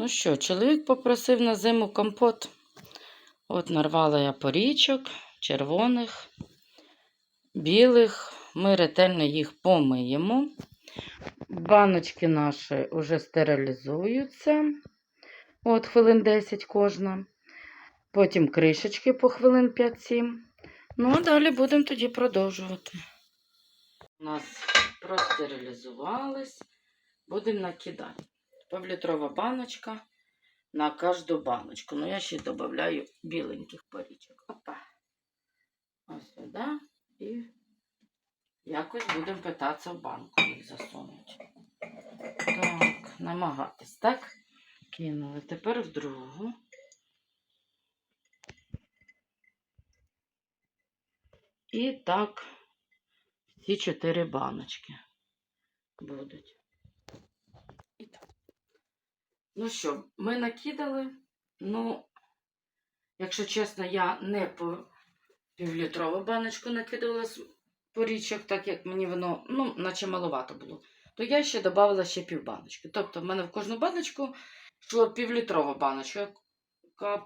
Ну що, чоловік попросив на зиму компот. От нарвала я порічок, червоних, білих. Ми ретельно їх помиємо. Баночки наші вже стерилізуються. От хвилин 10 кожна. Потім кришечки по хвилин 5-7. Ну, а далі будемо тоді продовжувати. У нас простерилізувались. Будемо накидати. Півлітрова баночка на кожну баночку. Ну, я ще додаю біленьких порічок. Опа. Ось сюди. І якось будемо питатися в банку їх засунути. Так, намагатись, так? Кинули. Тепер в другу. І так, ці чотири баночки будуть. І так. Ну що, ми накидали. Ну, якщо чесно, я не по півлітрову баночку накидала з порічок, так як мені воно, ну, наче маловато було. То я ще додавала ще півбаночки. Тобто, в мене в кожну баночку йшло півлітрова баночка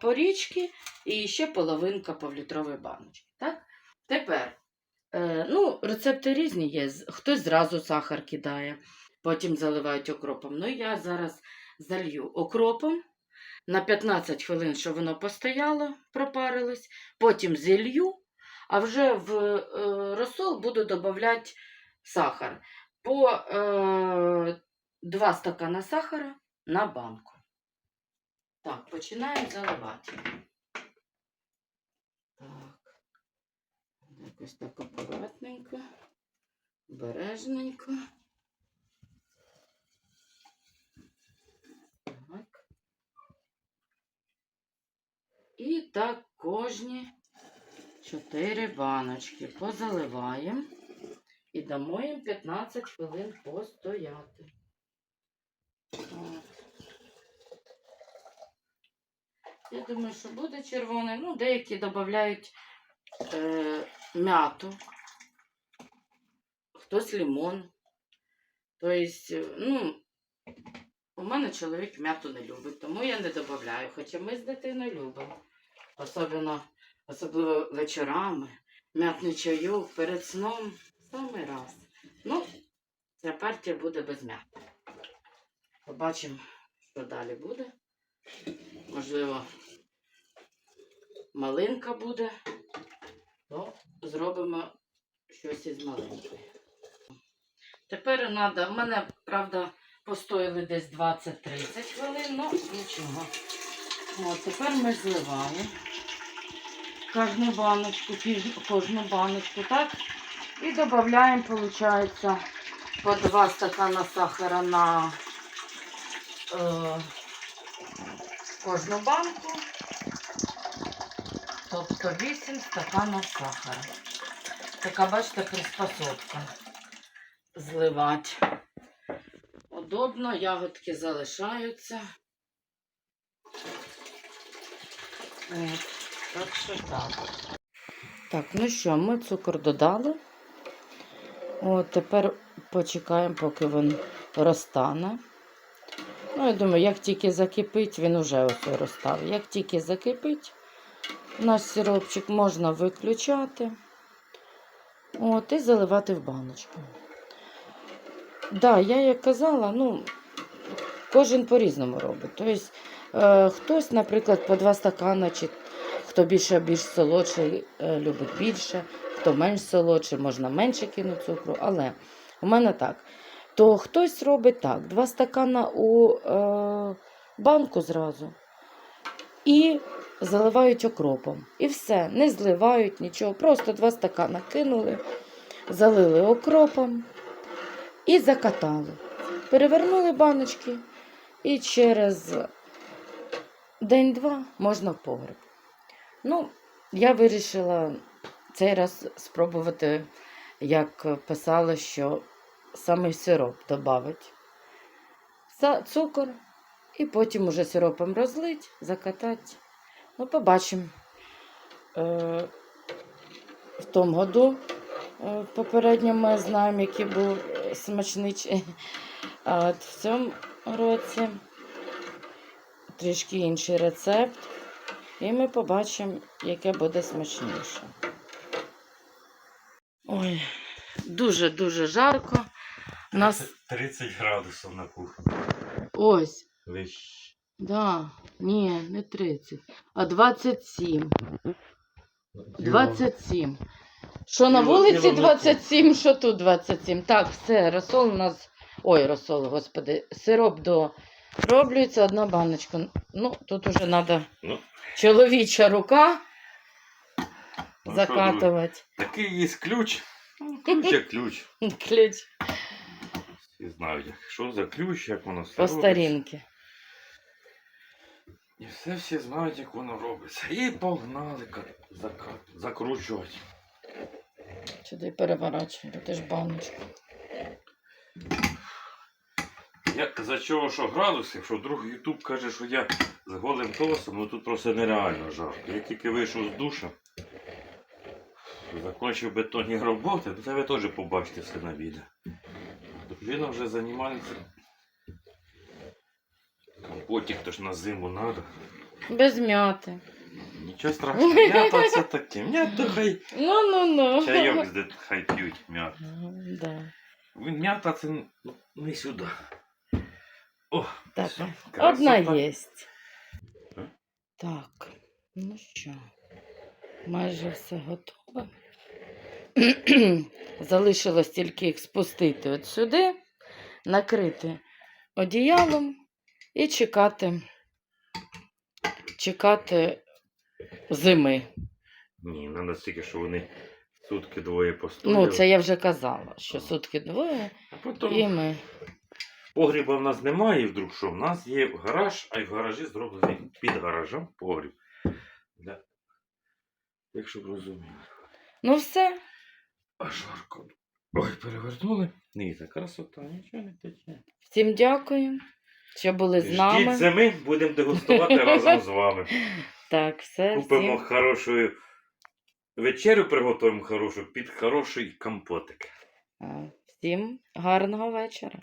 порічки і ще половинка півлітрової баночки. Так? Тепер, е, ну, рецепти різні є. Хтось зразу сахар кидає, потім заливають окропом. Ну, я зараз залью окропом на 15 хвилин, щоб воно постояло, пропарилось, потім зілью, а вже в е, розсол буду додавати сахар. По е, 2 стакана сахара на банку. Так, починаємо заливати. Так. Якось так акуратненько, обережненько. І так кожні чотири баночки позаливаємо і дамо їм 15 хвилин постояти. От. Я думаю, що буде червоний. Ну, деякі додають е, м'яту, хтось лимон. Тобто, ну, у мене чоловік м'яту не любить, тому я не додаю. Хоча ми з дитиною любимо. Особливо, особливо вечорами. М'ятний чайок перед сном. Самий раз. Ну, ця партія буде без м'яти. Побачимо, що далі буде. Можливо, малинка буде, то зробимо щось із малинкою. Тепер треба, в мене, правда, постояли десь 20-30 хвилин, ну нічого. От, тепер ми зливаємо кожну баночку, кожну баночку, так? І додаємо, виходить, по 2 стакана сахара на е, кожну банку. Тобто 8 стаканів сахара. Така, бачите, приспособка. Зливати. Удобно, ягодки залишаються. От, так що так. Так, ну що, ми цукор додали. От тепер почекаємо, поки він розтане. Ну, я думаю, як тільки закипить, він уже ось розстав. Як тільки закипить, наш сиропчик можна виключати. От, і заливати в баночку. Да, я як казала, ну, кожен по-різному робить. Тобто, хтось, наприклад, по два стакани, чи хто більше більш солодший, е, любить більше, хто менш солодший, можна менше кинути цукру. Але у мене так. То хтось робить так: два стакана у е, банку зразу і заливають окропом. І все, не зливають нічого. Просто два стакана кинули, залили окропом і закатали. Перевернули баночки і через день-два можна в погреб. Ну, я вирішила цей раз спробувати, як писали, що саме сироп додати. Цукор і потім уже сиропом розлить, закатати. Ну, побачимо. Е, в тому году е, попередньо ми знаємо, який був смачний. А в цьому році трішки інший рецепт. І ми побачимо, яке буде смачніше. Ой, дуже-дуже жарко. У нас 30 градусів на кухні. ось, Вищ. да, ні, не 30, а 27. 27. Що на вулиці 27, що тут 27. Так, все, розсол у нас. Ой, розсол, господи, сироп до роблюється одна баночка. Ну, тут уже треба Ну. чоловіча рука Ну, закатувати. Такий є ключ. Ну, Ключ як ключ. Ключ Всі знають, що за ключ, як воно все по старінки. І все всі знають, як воно робиться. І погнали закручувати. Сюди переворачуй, ти ж баночку. Я за чого що градус, якщо вдруг Ютуб каже, що я з голим колосом, ну тут просто нереально жарко. Я тільки вийшов з душа, закончив бетонні роботи, ну це ви теж побачите все на відео. Дружина вже займається. Компотик то ж на зиму треба. Без м'яти. Нічого страшного, м'ята це таке. М'ята хай Ну, ну, ну. чайок хай п'ють м'ята. Да. М'ята це ну, не сюди. О, Так, одна єсть. Так, ну що, майже все готове. Залишилось тільки їх спустити от сюди, накрити одіялом і чекати, чекати зими. Ні, треба стільки, що вони сутки двоє постояли. Ну, це я вже казала, що сутки двоє, А потім і ми. Погріба в нас немає, вдруг що? В нас є гараж, а й в гаражі зроблений під гаражем погріб. Для... Якщо б розуміли. Ну все, А жарко. Ой, перевернули. Ні, це красота, нічого не тече. всім дякую, що були з Ждіть нами. зими, будемо дегустувати разом з вами. Так, все, Купимо всім. хорошу вечерю, приготуємо хорошу під хороший компотик. Всім гарного вечора.